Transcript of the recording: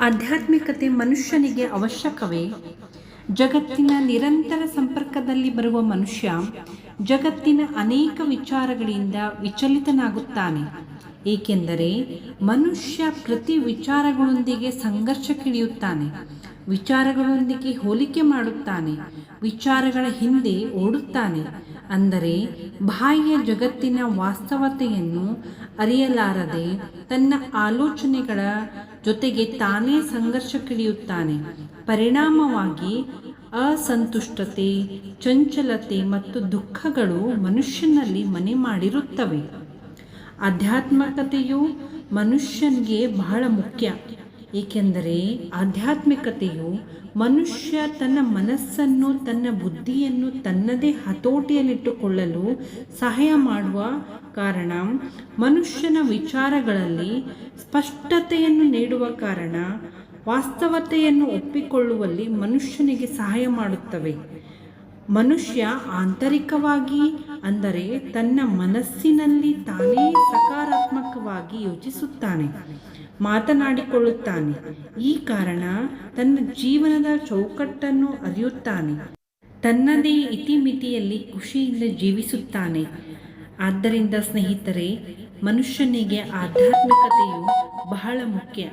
ಆಧ್ಯಾತ್ಮಿಕತೆ ಮನುಷ್ಯನಿಗೆ ಅವಶ್ಯಕವೇ? ಜಗತ್ತಿನ ನಿರಂತರ ಸಂಪರ್ಕದಲ್ಲಿ ಬರುವ ಮನುಷ್ಯ ಜಗತ್ತಿನ ಅನೇಕ ವಿಚಾರಗಳಿಂದ ವಿಚಲಿತನಾಗುತ್ತಾನೆ. ಏಕೆಂದರೆ ಮನುಷ್ಯ ಪ್ರತಿ ವಿಚಾರಗಳೊಂದಿಗೆ ಸಂಘರ್ಷಕ್ಕಿಳಿಯುತ್ತಾನೆ. ವಿಚಾರಗಳೊಂದಿಗೆ ಹೋಲಿಕೆ ಮಾಡುತ್ತಾನೆ. ವಿಚಾರಗಳ ಹಿಂದೆ ಓಡುತ್ತಾನೆ. ಅಂದರೆ ಬಾಹ್ಯ ಜಗತ್ತಿನ ವಾಸ್ತವತೆಯನ್ನು ಅರಿಯಲಾರದೆ ತನ್ನ ಆಲೋಚನೆಗಳ ಜೊತೆಗೆ ತಾನೇ ಸಂಘರ್ಷಕ್ಕಿಳಿಯುತ್ತಾನೆ. ಪರಿಣಾಮವಾಗಿ ಅಸಂತುಷ್ಟತೆ, ಚಂಚಲತೆ ಮತ್ತು ದುಃಖಗಳು ಮನುಷ್ಯನಲ್ಲಿ ಮನೆ ಮಾಡಿರುತ್ತವೆ. ಆಧ್ಯಾತ್ಮಕತೆಯು ಮನುಷ್ಯನಿಗೆ ಬಹಳ ಮುಖ್ಯ. ಏಕೆಂದರೆ ಆಧ್ಯಾತ್ಮಿಕತೆಯು ಮನುಷ್ಯ ತನ್ನ ಮನಸ್ಸನ್ನು, ತನ್ನ ಬುದ್ಧಿಯನ್ನು ತನ್ನದೇ ಹತೋಟಿಯಲ್ಲಿಟ್ಟುಕೊಳ್ಳಲು ಸಹಾಯ ಮಾಡುವ ಕಾರಣ ಮನುಷ್ಯನ ವಿಚಾರಗಳಲ್ಲಿ ಸ್ಪಷ್ಟತೆಯನ್ನು ನೀಡುವ ಕಾರಣ ವಾಸ್ತವತೆಯನ್ನು ಒಪ್ಪಿಕೊಳ್ಳುವಲ್ಲಿ ಮನುಷ್ಯನಿಗೆ ಸಹಾಯ ಮಾಡುತ್ತವೆ. ಮನುಷ್ಯ ಆಂತರಿಕವಾಗಿ ಅಂದರೆ ತನ್ನ ಮನಸ್ಸಿನಲ್ಲಿ ತಾನೇ ಸಕಾರಾತ್ಮಕವಾಗಿ ಯೋಚಿಸುತ್ತಾನೆ. ಮಾತನಾಡಿಕೊಳ್ಳುತ್ತಾನೆ. ಈ ಕಾರಣ ತನ್ನ ಜೀವನದ ಚೌಕಟ್ಟನ್ನು ಅರಿಯುತ್ತಾನೆ. ತನ್ನದೇ ಇತಿಮಿತಿಯಲ್ಲಿ ಖುಷಿಯಿಂದ ಜೀವಿಸುತ್ತಾನೆ. ಆದ್ದರಿಂದ ಸ್ನೇಹಿತರೆ, ಮನುಷ್ಯನಿಗೆ ಆಧ್ಯಾತ್ಮಿಕತೆಯು ಬಹಳ ಮುಖ್ಯ.